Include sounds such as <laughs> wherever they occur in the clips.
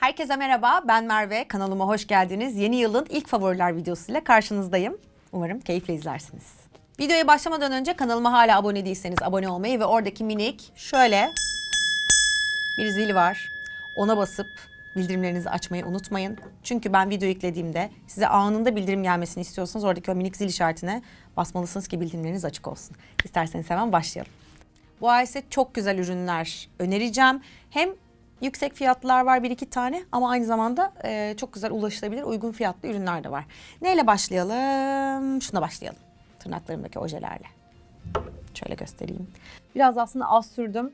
Herkese merhaba, ben Merve. Kanalıma hoş geldiniz. Yeni yılın ilk favoriler videosuyla karşınızdayım. Umarım keyifle izlersiniz. Videoya başlamadan önce kanalıma hala abone değilseniz abone olmayı ve oradaki minik şöyle bir zil var. Ona basıp bildirimlerinizi açmayı unutmayın. Çünkü ben video yüklediğimde size anında bildirim gelmesini istiyorsanız oradaki o minik zil işaretine basmalısınız ki bildirimleriniz açık olsun. İsterseniz hemen başlayalım. Bu ay size çok güzel ürünler önereceğim. Hem yüksek fiyatlılar var bir iki tane ama aynı zamanda e, çok güzel ulaşılabilir uygun fiyatlı ürünler de var. Neyle başlayalım? Şuna başlayalım. Tırnaklarımdaki ojelerle. Şöyle göstereyim. Biraz aslında az sürdüm.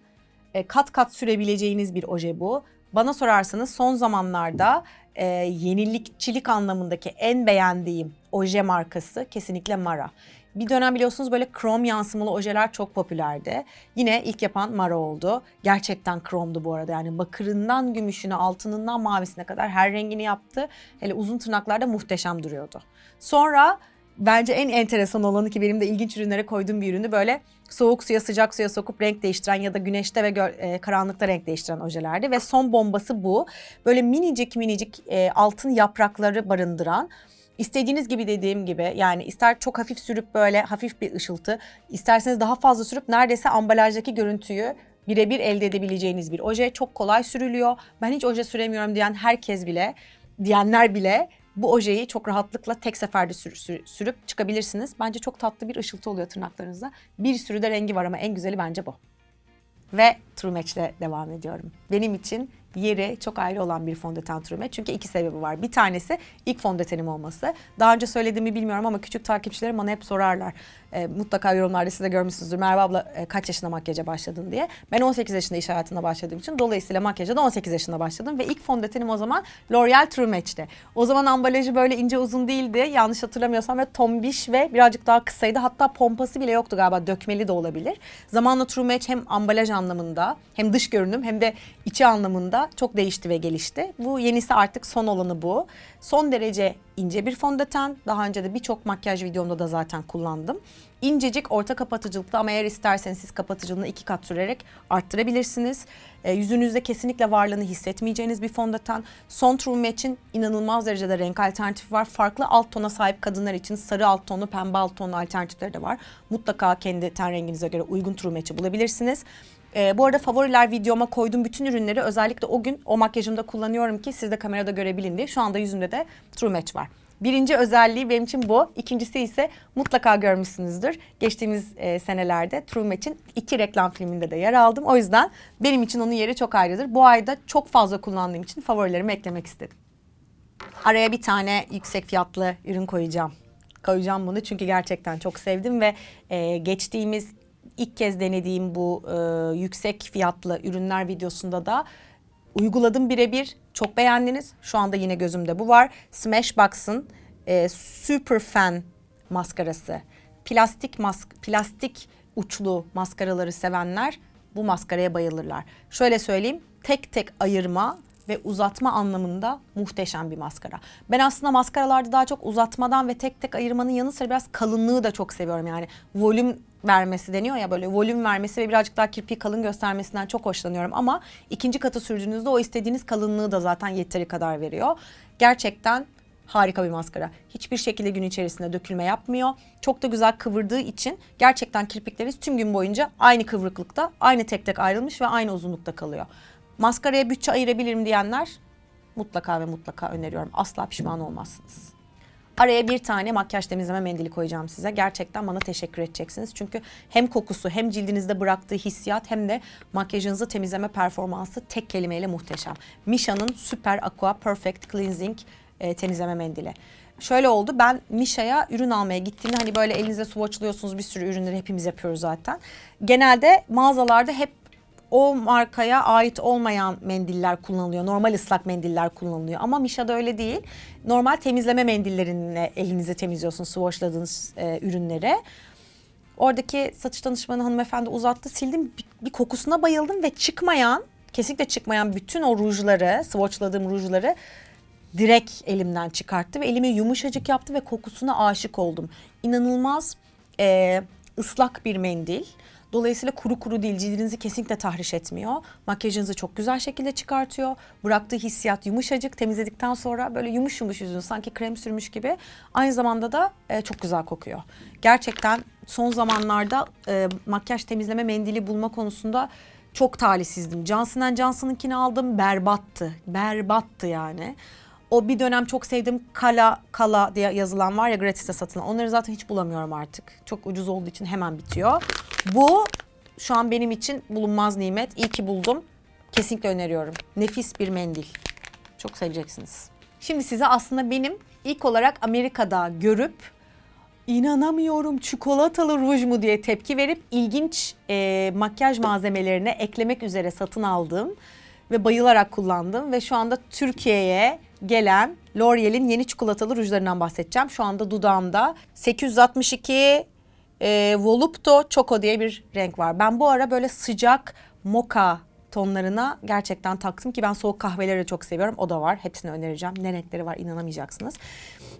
E, kat kat sürebileceğiniz bir oje bu. Bana sorarsanız son zamanlarda e, yenilikçilik anlamındaki en beğendiğim oje markası kesinlikle Mara. Bir dönem biliyorsunuz böyle krom yansımalı ojeler çok popülerdi. Yine ilk yapan Mara oldu. Gerçekten kromdu bu arada yani bakırından gümüşüne, altınından mavisine kadar her rengini yaptı. Hele uzun tırnaklarda muhteşem duruyordu. Sonra bence en enteresan olanı ki benim de ilginç ürünlere koyduğum bir ürünü böyle soğuk suya sıcak suya sokup renk değiştiren ya da güneşte ve e, karanlıkta renk değiştiren ojelerdi ve son bombası bu. Böyle minicik minicik e, altın yaprakları barındıran İstediğiniz gibi dediğim gibi yani ister çok hafif sürüp böyle hafif bir ışıltı, isterseniz daha fazla sürüp neredeyse ambalajdaki görüntüyü birebir elde edebileceğiniz bir oje. Çok kolay sürülüyor. Ben hiç oje süremiyorum diyen herkes bile, diyenler bile bu ojeyi çok rahatlıkla tek seferde sür- sür- sürüp çıkabilirsiniz. Bence çok tatlı bir ışıltı oluyor tırnaklarınızda. Bir sürü de rengi var ama en güzeli bence bu. Ve True Match'le devam ediyorum. Benim için yeri çok ayrı olan bir fondöten Match. Çünkü iki sebebi var. Bir tanesi ilk fondötenim olması. Daha önce söylediğimi bilmiyorum ama küçük takipçilerim bana hep sorarlar. E, mutlaka yorumlarda siz de görmüşsünüzdür. Merve abla e, kaç yaşında makyaja başladın diye. Ben 18 yaşında iş hayatına başladığım için dolayısıyla makyaja da 18 yaşında başladım. Ve ilk fondötenim o zaman L'Oreal True Match'ti. O zaman ambalajı böyle ince uzun değildi. Yanlış hatırlamıyorsam ve tombiş ve birazcık daha kısaydı. Hatta pompası bile yoktu galiba. Dökmeli de olabilir. Zamanla True Match hem ambalaj anlamında hem dış görünüm hem de içi anlamında çok değişti ve gelişti. Bu yenisi artık son olanı bu. Son derece ince bir fondöten. Daha önce de birçok makyaj videomda da zaten kullandım. İncecik orta kapatıcılıkta ama eğer isterseniz siz kapatıcılığını iki kat sürerek arttırabilirsiniz. E, yüzünüzde kesinlikle varlığını hissetmeyeceğiniz bir fondöten. Son True Match'in inanılmaz derecede renk alternatifi var. Farklı alt tona sahip kadınlar için sarı alt tonlu, pembe alt tonlu alternatifleri de var. Mutlaka kendi ten renginize göre uygun True Match'i bulabilirsiniz. Ee, bu arada favoriler videoma koyduğum bütün ürünleri özellikle o gün o makyajımda kullanıyorum ki siz de kamerada görebilin diye. Şu anda yüzümde de True Match var. Birinci özelliği benim için bu. İkincisi ise mutlaka görmüşsünüzdür. Geçtiğimiz e, senelerde True Match'in iki reklam filminde de yer aldım. O yüzden benim için onun yeri çok ayrıdır. Bu ayda çok fazla kullandığım için favorilerimi eklemek istedim. Araya bir tane yüksek fiyatlı ürün koyacağım. Koyacağım bunu çünkü gerçekten çok sevdim ve e, geçtiğimiz ilk kez denediğim bu e, yüksek fiyatlı ürünler videosunda da uyguladım birebir. Çok beğendiniz. Şu anda yine gözümde bu var. Smashbox'ın e, Super Fan maskarası. Plastik mask, plastik uçlu maskaraları sevenler bu maskaraya bayılırlar. Şöyle söyleyeyim, tek tek ayırma ve uzatma anlamında muhteşem bir maskara. Ben aslında maskaralarda daha çok uzatmadan ve tek tek ayırmanın yanı sıra biraz kalınlığı da çok seviyorum. Yani volüm vermesi deniyor ya böyle volüm vermesi ve birazcık daha kirpiği kalın göstermesinden çok hoşlanıyorum. Ama ikinci katı sürdüğünüzde o istediğiniz kalınlığı da zaten yeteri kadar veriyor. Gerçekten harika bir maskara. Hiçbir şekilde gün içerisinde dökülme yapmıyor. Çok da güzel kıvırdığı için gerçekten kirpikleriniz tüm gün boyunca aynı kıvrıklıkta, aynı tek tek ayrılmış ve aynı uzunlukta kalıyor. Maskaraya bütçe ayırabilirim diyenler mutlaka ve mutlaka öneriyorum. Asla pişman olmazsınız. Araya bir tane makyaj temizleme mendili koyacağım size. Gerçekten bana teşekkür edeceksiniz. Çünkü hem kokusu hem cildinizde bıraktığı hissiyat hem de makyajınızı temizleme performansı tek kelimeyle muhteşem. Misha'nın Super Aqua Perfect Cleansing e, temizleme mendili. Şöyle oldu ben Misha'ya ürün almaya gittiğimde hani böyle elinize swatchlıyorsunuz bir sürü ürünleri hepimiz yapıyoruz zaten. Genelde mağazalarda hep o markaya ait olmayan mendiller kullanılıyor. Normal ıslak mendiller kullanılıyor. Ama Misha'da öyle değil. Normal temizleme mendillerinle elinizi temizliyorsunuz swatchladığınız e, ürünlere. Oradaki satış danışmanı hanımefendi uzattı. Sildim bir, bir kokusuna bayıldım ve çıkmayan, kesinlikle çıkmayan bütün o rujları, swatchladığım rujları direkt elimden çıkarttı ve elimi yumuşacık yaptı ve kokusuna aşık oldum. İnanılmaz e, ıslak bir mendil. Dolayısıyla kuru kuru değil, cildinizi kesinlikle tahriş etmiyor. Makyajınızı çok güzel şekilde çıkartıyor. Bıraktığı hissiyat yumuşacık. Temizledikten sonra böyle yumuş yumuş yüzünüz sanki krem sürmüş gibi. Aynı zamanda da e, çok güzel kokuyor. Gerçekten son zamanlarda e, makyaj temizleme mendili bulma konusunda çok talihsizdim. Johnson Johnson'ınkini aldım berbattı. Berbattı yani. O bir dönem çok sevdiğim Kala Kala diye yazılan var ya gratis'te satılan. Onları zaten hiç bulamıyorum artık. Çok ucuz olduğu için hemen bitiyor. Bu şu an benim için bulunmaz nimet. İyi ki buldum. Kesinlikle öneriyorum. Nefis bir mendil. Çok seveceksiniz. Şimdi size aslında benim ilk olarak Amerika'da görüp inanamıyorum çikolatalı ruj mu diye tepki verip ilginç e, makyaj malzemelerine eklemek üzere satın aldığım ve bayılarak kullandım ve şu anda Türkiye'ye gelen L'Oreal'in yeni çikolatalı rujlarından bahsedeceğim. Şu anda dudağımda 862 e, Volupto Choco diye bir renk var. Ben bu ara böyle sıcak moka tonlarına gerçekten taktım ki ben soğuk kahveleri de çok seviyorum. O da var. Hepsini önereceğim. Ne renkleri var inanamayacaksınız.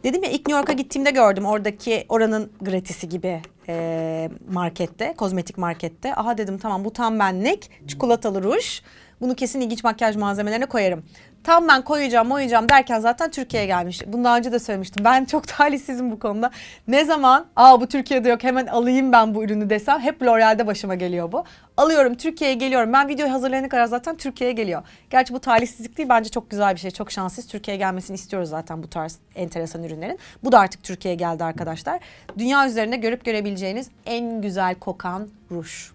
Dedim ya ilk New York'a gittiğimde gördüm oradaki oranın gratisi gibi e, markette, kozmetik markette. Aha dedim tamam bu tam benlik çikolatalı ruj. Bunu kesin ilginç makyaj malzemelerine koyarım. Tam ben koyacağım koyacağım derken zaten Türkiye'ye gelmiş. Bunu daha önce de söylemiştim. Ben çok <laughs> talihsizim bu konuda. Ne zaman aa bu Türkiye'de yok hemen alayım ben bu ürünü desem hep L'Oreal'de başıma geliyor bu. Alıyorum Türkiye'ye geliyorum. Ben videoyu hazırlayana kadar zaten Türkiye'ye geliyor. Gerçi bu talihsizlik değil bence çok güzel bir şey. Çok şanslıyız. Türkiye'ye gelmesini istiyoruz zaten bu tarz enteresan ürünlerin. Bu da artık Türkiye'ye geldi arkadaşlar. Dünya üzerinde görüp görebileceğiniz en güzel kokan ruj.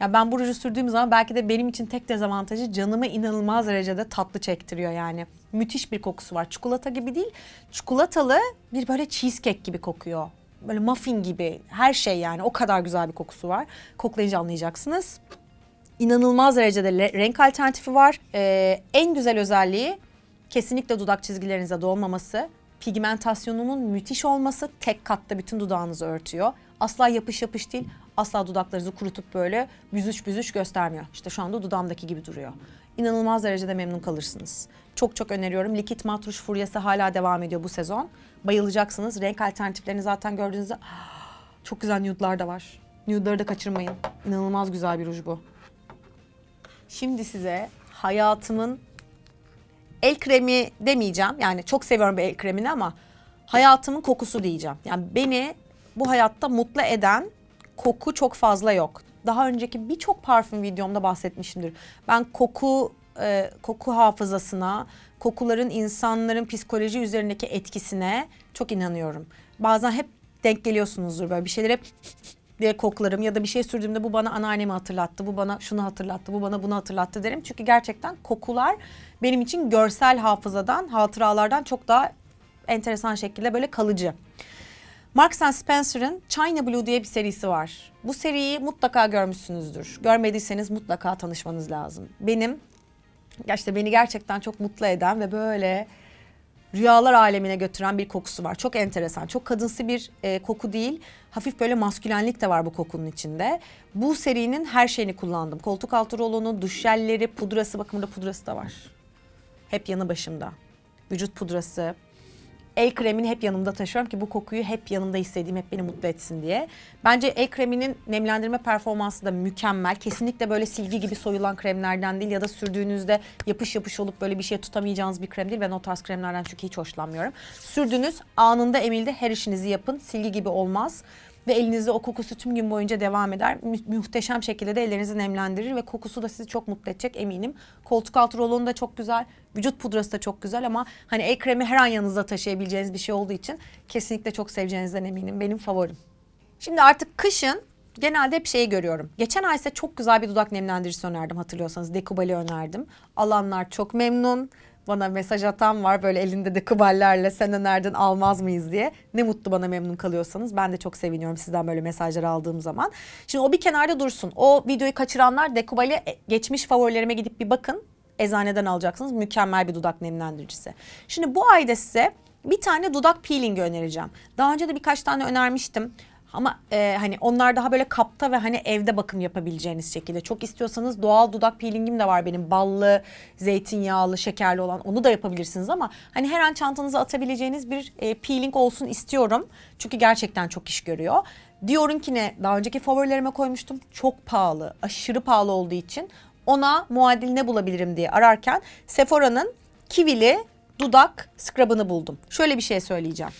Ya ben bu sürdüğüm zaman belki de benim için tek dezavantajı canımı inanılmaz derecede tatlı çektiriyor yani. Müthiş bir kokusu var. Çikolata gibi değil, çikolatalı bir böyle cheesecake gibi kokuyor. Böyle muffin gibi her şey yani o kadar güzel bir kokusu var. Koklayınca anlayacaksınız. İnanılmaz derecede renk alternatifi var. Ee, en güzel özelliği kesinlikle dudak çizgilerinize dolmaması. Pigmentasyonunun müthiş olması tek katta bütün dudağınızı örtüyor. Asla yapış yapış değil. Asla dudaklarınızı kurutup böyle büzüş büzüş göstermiyor. İşte şu anda dudağımdaki gibi duruyor. İnanılmaz derecede memnun kalırsınız. Çok çok öneriyorum. Likit mat ruj furyası hala devam ediyor bu sezon. Bayılacaksınız. Renk alternatiflerini zaten gördüğünüzde çok güzel nude'lar da var. Nude'ları da kaçırmayın. İnanılmaz güzel bir ruj bu. Şimdi size hayatımın el kremi demeyeceğim. Yani çok seviyorum bir el kremini ama hayatımın kokusu diyeceğim. Yani beni bu hayatta mutlu eden koku çok fazla yok. Daha önceki birçok parfüm videomda bahsetmişimdir. Ben koku e, koku hafızasına, kokuların insanların psikoloji üzerindeki etkisine çok inanıyorum. Bazen hep denk geliyorsunuzdur böyle bir şeyler hep <laughs> diye koklarım ya da bir şey sürdüğümde bu bana anneannemi hatırlattı, bu bana şunu hatırlattı, bu bana bunu hatırlattı derim. Çünkü gerçekten kokular benim için görsel hafızadan, hatıralardan çok daha enteresan şekilde böyle kalıcı. Marks Spencer'ın China Blue diye bir serisi var. Bu seriyi mutlaka görmüşsünüzdür. Görmediyseniz mutlaka tanışmanız lazım. Benim, işte beni gerçekten çok mutlu eden ve böyle rüyalar alemine götüren bir kokusu var. Çok enteresan. Çok kadınsı bir e, koku değil. Hafif böyle maskülenlik de var bu kokunun içinde. Bu serinin her şeyini kullandım. Koltuk altı rolonu, duş jelleri, pudrası. Bakın burada pudrası da var. Hep yanı başımda. Vücut pudrası. El kremini hep yanımda taşıyorum ki bu kokuyu hep yanımda hissettiğim, hep beni mutlu etsin diye. Bence el kreminin nemlendirme performansı da mükemmel. Kesinlikle böyle silgi gibi soyulan kremlerden değil ya da sürdüğünüzde yapış yapış olup böyle bir şey tutamayacağınız bir krem değil. Ben o tarz kremlerden çünkü hiç hoşlanmıyorum. Sürdünüz, anında emildi, her işinizi yapın. Silgi gibi olmaz ve elinizde o kokusu tüm gün boyunca devam eder. Mü- muhteşem şekilde de ellerinizi nemlendirir ve kokusu da sizi çok mutlu edecek eminim. Koltuk altı rolonu da çok güzel, vücut pudrası da çok güzel ama hani el kremi her an yanınızda taşıyabileceğiniz bir şey olduğu için kesinlikle çok seveceğinizden eminim. Benim favorim. Şimdi artık kışın genelde hep şeyi görüyorum. Geçen ay size çok güzel bir dudak nemlendiricisi önerdim hatırlıyorsanız. Decubali önerdim. Alanlar çok memnun. Bana mesaj atan var böyle elinde dekuballerle sen önerdin almaz mıyız diye. Ne mutlu bana memnun kalıyorsanız. Ben de çok seviniyorum sizden böyle mesajlar aldığım zaman. Şimdi o bir kenarda dursun. O videoyu kaçıranlar Decubali e, geçmiş favorilerime gidip bir bakın. Eczaneden alacaksınız. Mükemmel bir dudak nemlendiricisi. Şimdi bu ayda size bir tane dudak peelingi önereceğim. Daha önce de birkaç tane önermiştim. Ama e, hani onlar daha böyle kapta ve hani evde bakım yapabileceğiniz şekilde. Çok istiyorsanız doğal dudak peelingim de var benim. Ballı, zeytinyağlı, şekerli olan onu da yapabilirsiniz ama hani her an çantanıza atabileceğiniz bir e, peeling olsun istiyorum. Çünkü gerçekten çok iş görüyor. Dior'unkine daha önceki favorilerime koymuştum. Çok pahalı, aşırı pahalı olduğu için ona muadil ne bulabilirim diye ararken Sephora'nın kivili dudak scrub'ını buldum. Şöyle bir şey söyleyeceğim.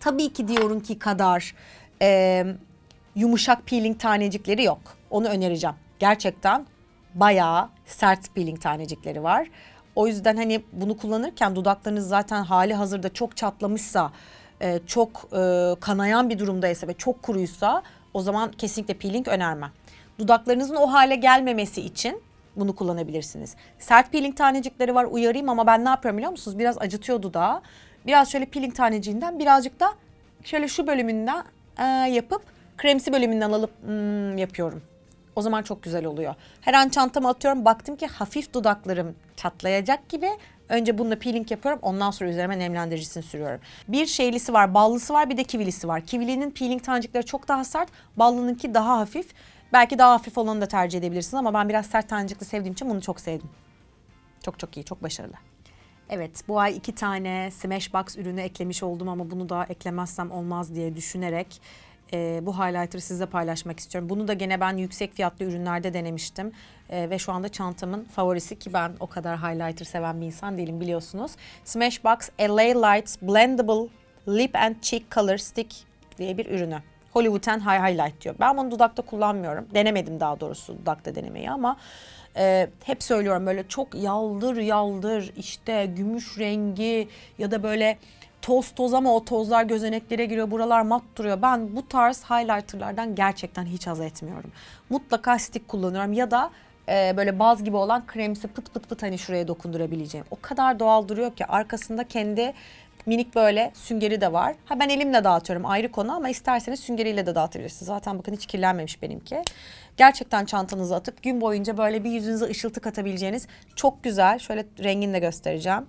Tabii ki Dior'unki kadar e, yumuşak peeling tanecikleri yok. Onu önereceğim. Gerçekten bayağı sert peeling tanecikleri var. O yüzden hani bunu kullanırken dudaklarınız zaten hali hazırda çok çatlamışsa, e, çok e, kanayan bir durumdaysa ve çok kuruysa o zaman kesinlikle peeling önermem. Dudaklarınızın o hale gelmemesi için bunu kullanabilirsiniz. Sert peeling tanecikleri var uyarayım ama ben ne yapıyorum biliyor musunuz? Biraz acıtıyor dudağı. Biraz şöyle peeling taneciğinden birazcık da şöyle şu bölümünden e, yapıp kremsi bölümünden alıp hmm, yapıyorum. O zaman çok güzel oluyor. Her an çantama atıyorum. Baktım ki hafif dudaklarım çatlayacak gibi. Önce bununla peeling yapıyorum. Ondan sonra üzerime nemlendiricisini sürüyorum. Bir şeylisi var, ballısı var, bir de kivilisi var. Kivilinin peeling tanecikleri çok daha sert. Ballınınki daha hafif. Belki daha hafif olanı da tercih edebilirsiniz ama ben biraz sert tanecikli sevdiğim için bunu çok sevdim. Çok çok iyi, çok başarılı. Evet, bu ay iki tane Smashbox ürünü eklemiş oldum ama bunu da eklemezsem olmaz diye düşünerek e, bu highlighter'ı sizle paylaşmak istiyorum. Bunu da gene ben yüksek fiyatlı ürünlerde denemiştim E, ve şu anda çantamın favorisi ki ben o kadar highlighter seven bir insan değilim biliyorsunuz. Smashbox LA Lights Blendable Lip and Cheek Color Stick diye bir ürünü. Hollywood and High Highlight diyor. Ben bunu dudakta kullanmıyorum. Denemedim daha doğrusu dudakta denemeyi ama e, hep söylüyorum böyle çok yaldır yaldır işte gümüş rengi ya da böyle toz toz ama o tozlar gözeneklere giriyor. Buralar mat duruyor. Ben bu tarz highlighterlardan gerçekten hiç haz etmiyorum. Mutlaka stick kullanıyorum ya da e, böyle baz gibi olan kremsi pıt pıt pıt hani şuraya dokundurabileceğim. O kadar doğal duruyor ki arkasında kendi minik böyle süngeri de var. Ha ben elimle dağıtıyorum ayrı konu ama isterseniz süngeriyle de dağıtabilirsiniz. Zaten bakın hiç kirlenmemiş benimki. Gerçekten çantanıza atıp gün boyunca böyle bir yüzünüze ışıltı katabileceğiniz çok güzel. Şöyle rengini de göstereceğim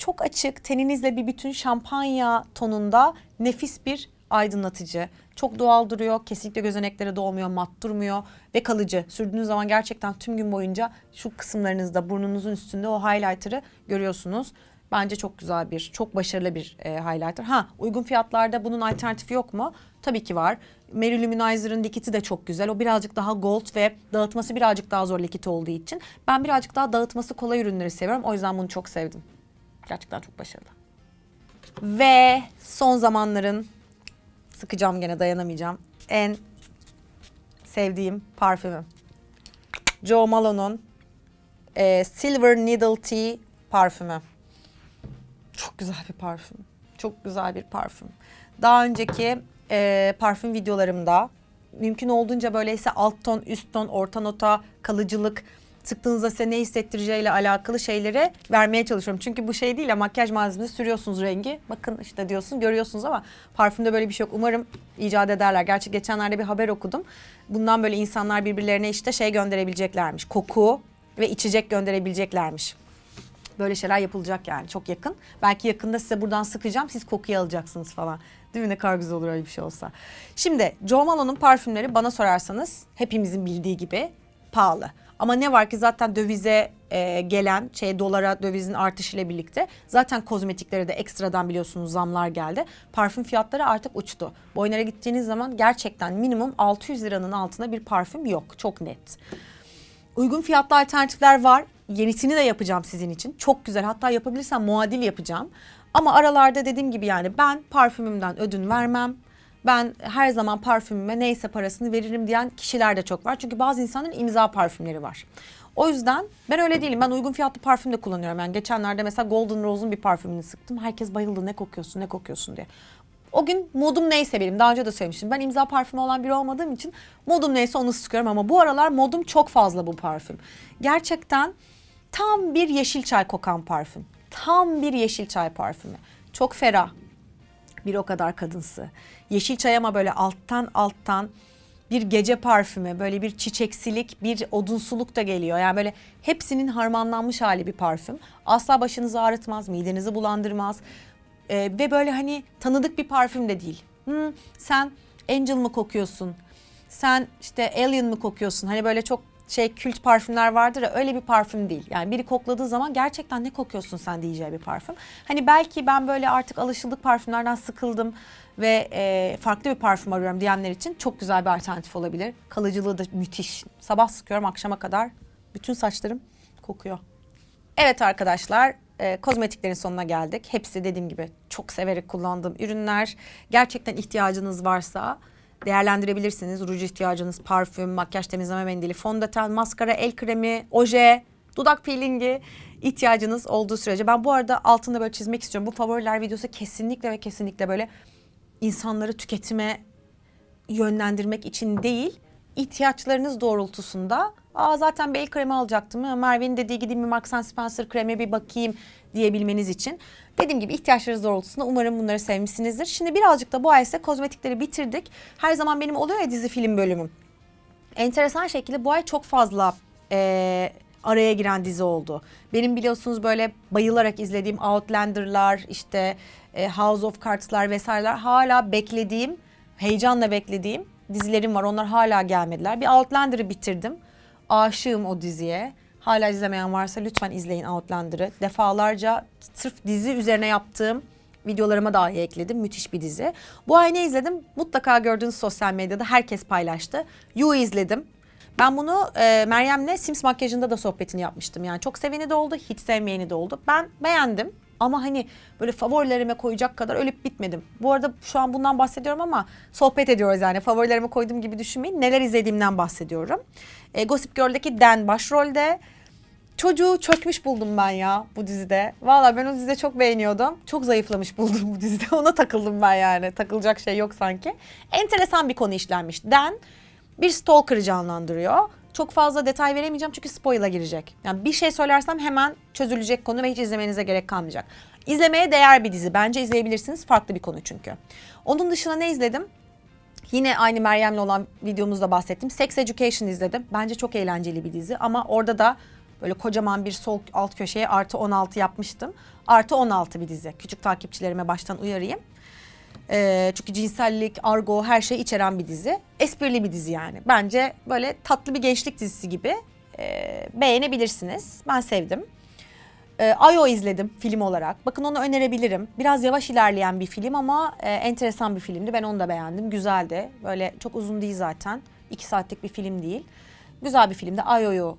çok açık teninizle bir bütün şampanya tonunda nefis bir aydınlatıcı. Çok doğal duruyor. Kesinlikle gözeneklere dolmuyor, mat durmuyor ve kalıcı. Sürdüğünüz zaman gerçekten tüm gün boyunca şu kısımlarınızda burnunuzun üstünde o highlighter'ı görüyorsunuz. Bence çok güzel bir, çok başarılı bir e, highlighter. Ha, uygun fiyatlarda bunun alternatifi yok mu? Tabii ki var. Mary Luminizer'ın likiti de çok güzel. O birazcık daha gold ve dağıtması birazcık daha zor likit olduğu için. Ben birazcık daha dağıtması kolay ürünleri seviyorum. O yüzden bunu çok sevdim. Gerçekten çok başarılı. Ve son zamanların sıkacağım gene dayanamayacağım. En sevdiğim parfümü. Joe Malone'un e, Silver Needle Tea parfümü. Çok güzel bir parfüm. Çok güzel bir parfüm. Daha önceki e, parfüm videolarımda mümkün olduğunca böyleyse alt ton, üst ton, orta nota, kalıcılık, sıktığınızda size ne hissettireceğiyle alakalı şeyleri vermeye çalışıyorum. Çünkü bu şey değil ya makyaj malzemesi sürüyorsunuz rengi. Bakın işte diyorsun görüyorsunuz ama parfümde böyle bir şey yok. Umarım icat ederler. Gerçi geçenlerde bir haber okudum. Bundan böyle insanlar birbirlerine işte şey gönderebileceklermiş. Koku ve içecek gönderebileceklermiş. Böyle şeyler yapılacak yani çok yakın. Belki yakında size buradan sıkacağım siz kokuyu alacaksınız falan. Değil mi ne kadar güzel olur öyle bir şey olsa. Şimdi Joe Malone'un parfümleri bana sorarsanız hepimizin bildiği gibi pahalı. Ama ne var ki zaten dövize e, gelen şey dolara dövizin artışıyla birlikte zaten kozmetiklere de ekstradan biliyorsunuz zamlar geldi. Parfüm fiyatları artık uçtu. Boynara gittiğiniz zaman gerçekten minimum 600 liranın altında bir parfüm yok. Çok net. Uygun fiyatlı alternatifler var. Yenisini de yapacağım sizin için. Çok güzel. Hatta yapabilirsem muadil yapacağım. Ama aralarda dediğim gibi yani ben parfümümden ödün vermem. Ben her zaman parfümüme neyse parasını veririm diyen kişiler de çok var. Çünkü bazı insanların imza parfümleri var. O yüzden ben öyle değilim. Ben uygun fiyatlı parfüm de kullanıyorum. Yani geçenlerde mesela Golden Rose'un bir parfümünü sıktım. Herkes bayıldı ne kokuyorsun ne kokuyorsun diye. O gün modum neyse benim. Daha önce de söylemiştim. Ben imza parfümü olan biri olmadığım için modum neyse onu sıkıyorum. Ama bu aralar modum çok fazla bu parfüm. Gerçekten tam bir yeşil çay kokan parfüm. Tam bir yeşil çay parfümü. Çok ferah. Bir o kadar kadınsı. Yeşil çay ama böyle alttan alttan bir gece parfümü, böyle bir çiçeksilik, bir odunsuluk da geliyor. Yani böyle hepsinin harmanlanmış hali bir parfüm. Asla başınızı ağrıtmaz, midenizi bulandırmaz. Ee, ve böyle hani tanıdık bir parfüm de değil. Hmm, sen Angel mı kokuyorsun? Sen işte Alien mı kokuyorsun? Hani böyle çok şey kült parfümler vardır ya öyle bir parfüm değil. Yani biri kokladığı zaman gerçekten ne kokuyorsun sen diyeceği bir parfüm. Hani belki ben böyle artık alışıldık parfümlerden sıkıldım ve e, farklı bir parfüm arıyorum diyenler için çok güzel bir alternatif olabilir. Kalıcılığı da müthiş. Sabah sıkıyorum akşama kadar bütün saçlarım kokuyor. Evet arkadaşlar, e, kozmetiklerin sonuna geldik. Hepsi dediğim gibi çok severek kullandığım ürünler. Gerçekten ihtiyacınız varsa değerlendirebilirsiniz. Ruj ihtiyacınız, parfüm, makyaj temizleme mendili, fondöten, maskara, el kremi, oje, dudak peelingi ihtiyacınız olduğu sürece. Ben bu arada altında böyle çizmek istiyorum. Bu favoriler videosu kesinlikle ve kesinlikle böyle insanları tüketime yönlendirmek için değil, ihtiyaçlarınız doğrultusunda Aa zaten bir kremi alacaktım. Merve'nin dediği gideyim bir Marks Spencer kreme bir bakayım diyebilmeniz için. Dediğim gibi ihtiyaçlarınız doğrultusunda umarım bunları sevmişsinizdir. Şimdi birazcık da bu ay ise kozmetikleri bitirdik. Her zaman benim oluyor ya dizi film bölümüm. Enteresan şekilde bu ay çok fazla eee, araya giren dizi oldu. Benim biliyorsunuz böyle bayılarak izlediğim Outlander'lar, işte e, House of Cards'lar vesaireler hala beklediğim, heyecanla beklediğim dizilerim var. Onlar hala gelmediler. Bir Outlander'ı bitirdim. Aşığım o diziye. Hala izlemeyen varsa lütfen izleyin Outlander'ı. Defalarca sırf dizi üzerine yaptığım videolarıma dahi ekledim. Müthiş bir dizi. Bu ay ne izledim? Mutlaka gördüğünüz sosyal medyada herkes paylaştı. You izledim. Ben bunu e, Meryem'le Sims makyajında da sohbetini yapmıştım. Yani çok seveni de oldu, hiç sevmeyeni de oldu. Ben beğendim ama hani böyle favorilerime koyacak kadar ölüp bitmedim. Bu arada şu an bundan bahsediyorum ama sohbet ediyoruz yani. Favorilerime koyduğum gibi düşünmeyin. Neler izlediğimden bahsediyorum. E, Gossip Girl'deki Dan başrolde. Çocuğu çökmüş buldum ben ya bu dizide. Valla ben o dizide çok beğeniyordum. Çok zayıflamış buldum bu dizide. <laughs> Ona takıldım ben yani. Takılacak şey yok sanki. Enteresan bir konu işlenmiş. Dan bir stalker'ı canlandırıyor. Çok fazla detay veremeyeceğim çünkü spoiler'a girecek. Yani bir şey söylersem hemen çözülecek konu ve hiç izlemenize gerek kalmayacak. İzlemeye değer bir dizi. Bence izleyebilirsiniz. Farklı bir konu çünkü. Onun dışında ne izledim? Yine aynı Meryem'le olan videomuzda bahsettim. Sex Education izledim. Bence çok eğlenceli bir dizi ama orada da böyle kocaman bir sol alt köşeye artı 16 yapmıştım. Artı 16 bir dizi. Küçük takipçilerime baştan uyarayım. Ee, çünkü cinsellik, argo her şey içeren bir dizi. Esprili bir dizi yani. Bence böyle tatlı bir gençlik dizisi gibi ee, beğenebilirsiniz. Ben sevdim. Ee, Ayo izledim film olarak. Bakın onu önerebilirim. Biraz yavaş ilerleyen bir film ama e, enteresan bir filmdi. Ben onu da beğendim. Güzeldi. Böyle çok uzun değil zaten. İki saatlik bir film değil. Güzel bir filmdi. Ayo'yu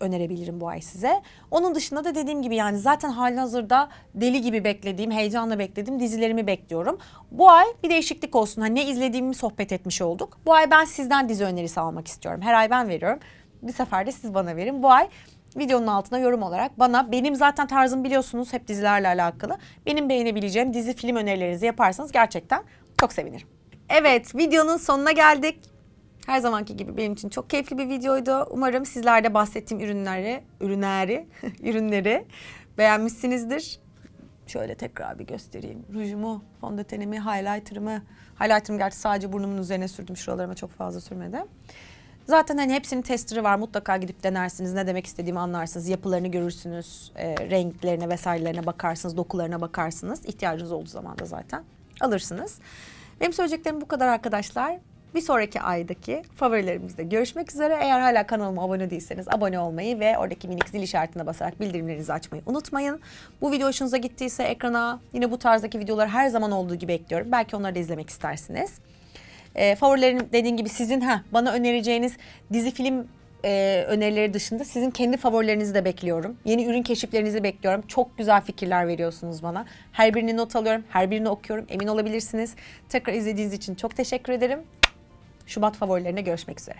önerebilirim bu ay size. Onun dışında da dediğim gibi yani zaten halihazırda deli gibi beklediğim, heyecanla beklediğim dizilerimi bekliyorum. Bu ay bir değişiklik olsun. Hani ne izlediğimi sohbet etmiş olduk. Bu ay ben sizden dizi önerisi almak istiyorum. Her ay ben veriyorum. Bir sefer de siz bana verin. Bu ay videonun altına yorum olarak bana benim zaten tarzım biliyorsunuz hep dizilerle alakalı. Benim beğenebileceğim dizi film önerilerinizi yaparsanız gerçekten çok sevinirim. Evet videonun sonuna geldik. Her zamanki gibi benim için çok keyifli bir videoydu. Umarım sizler de bahsettiğim ürünleri, ürünleri, <laughs> ürünleri beğenmişsinizdir. Şöyle tekrar bir göstereyim. Rujumu, fondötenimi, highlighter'ımı. Highlighter'ımı gerçi sadece burnumun üzerine sürdüm. Şuralarıma çok fazla sürmedim. Zaten hani hepsinin testleri var. Mutlaka gidip denersiniz. Ne demek istediğimi anlarsınız. Yapılarını görürsünüz. e, renklerine vesairelerine bakarsınız. Dokularına bakarsınız. İhtiyacınız olduğu zaman da zaten alırsınız. Benim söyleyeceklerim bu kadar arkadaşlar. Bir sonraki aydaki favorilerimizde görüşmek üzere. Eğer hala kanalıma abone değilseniz abone olmayı ve oradaki minik zil işaretine basarak bildirimlerinizi açmayı unutmayın. Bu video hoşunuza gittiyse ekrana yine bu tarzdaki videoları her zaman olduğu gibi ekliyorum. Belki onları da izlemek istersiniz. E, favorilerim dediğim gibi sizin ha bana önereceğiniz dizi film e, önerileri dışında sizin kendi favorilerinizi de bekliyorum. Yeni ürün keşiflerinizi bekliyorum. Çok güzel fikirler veriyorsunuz bana. Her birini not alıyorum, her birini okuyorum. Emin olabilirsiniz. Tekrar izlediğiniz için çok teşekkür ederim. Şubat favorilerine görüşmek üzere.